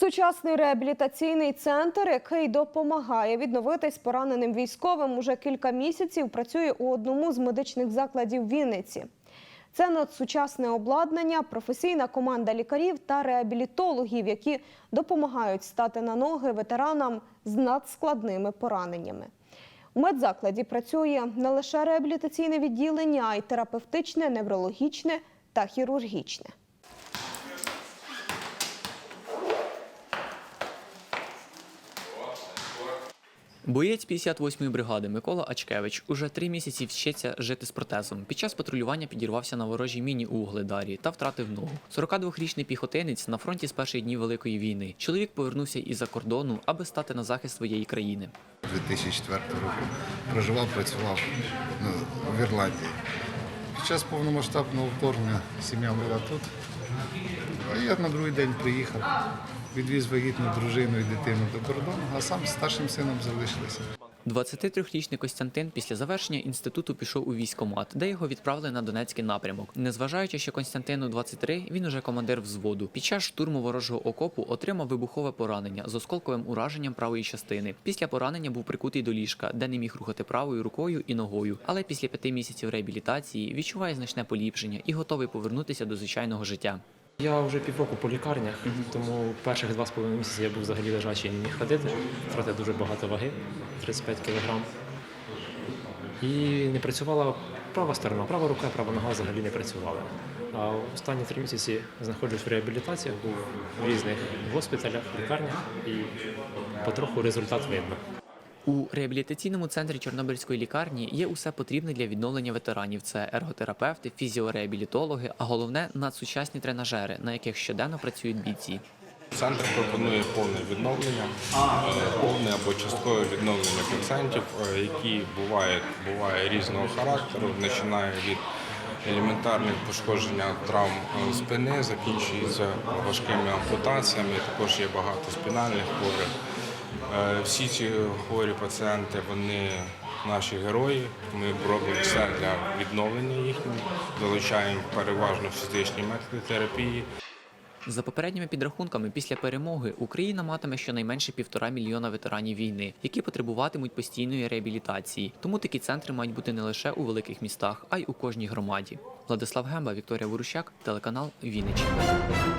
Сучасний реабілітаційний центр, який допомагає відновитись пораненим військовим, уже кілька місяців працює у одному з медичних закладів Вінниці. Це надсучасне обладнання, професійна команда лікарів та реабілітологів, які допомагають стати на ноги ветеранам з надскладними пораненнями. У медзакладі працює не лише реабілітаційне відділення, а й терапевтичне, неврологічне та хірургічне. Боєць 58-ї бригади Микола Ачкевич уже три місяці вчиться жити з протезом. Під час патрулювання підірвався на ворожій міні у Угледарі та втратив ногу. 42-річний піхотинець на фронті з перших днів Великої війни. Чоловік повернувся із-за кордону, аби стати на захист своєї країни. 2004 року проживав, працював ну, в Ірландії. Під час повномасштабного вторгнення сім'я була тут. А я на другий день приїхав, відвіз вагітну дружину і дитину до кордону, а сам з старшим сином залишилися. 23-річний Костянтин після завершення інституту пішов у військкомат, де його відправили на Донецький напрямок. Незважаючи, що Константину 23, він уже командир взводу. Під час штурму ворожого окопу отримав вибухове поранення з осколковим ураженням правої частини. Після поранення був прикутий до ліжка, де не міг рухати правою рукою і ногою. Але після п'яти місяців реабілітації відчуває значне поліпшення і готовий повернутися до звичайного життя. Я вже півроку по лікарнях, тому перших два з половиною місяці я був взагалі лежачий не міг ходити. Втратив дуже багато ваги 35 кг. І не працювала права сторона, права рука, права нога взагалі не працювали. А останні три місяці знаходжусь в реабілітаціях, був в різних госпіталях, лікарнях і потроху результат видно. У реабілітаційному центрі Чорнобильської лікарні є усе потрібне для відновлення ветеранів: це ерготерапевти, фізіореабілітологи, а головне надсучасні тренажери, на яких щоденно працюють бійці. Центр пропонує повне відновлення, е, повне або часткове відновлення пацієнтів, е, які бувають буває різного характеру, починає від елементарних пошкодження травм е, спини, закінчується важкими ампутаціями. Також є багато спінальних хворих. Е, Всі ці хворі пацієнти вони наші герої. Ми робимо все для відновлення їхнього, залучаємо переважно фізичні методи терапії. За попередніми підрахунками, після перемоги Україна матиме щонайменше півтора мільйона ветеранів війни, які потребуватимуть постійної реабілітації. Тому такі центри мають бути не лише у великих містах, а й у кожній громаді. Владислав Гемба, Вікторія Ворущак, телеканал Вінниччина.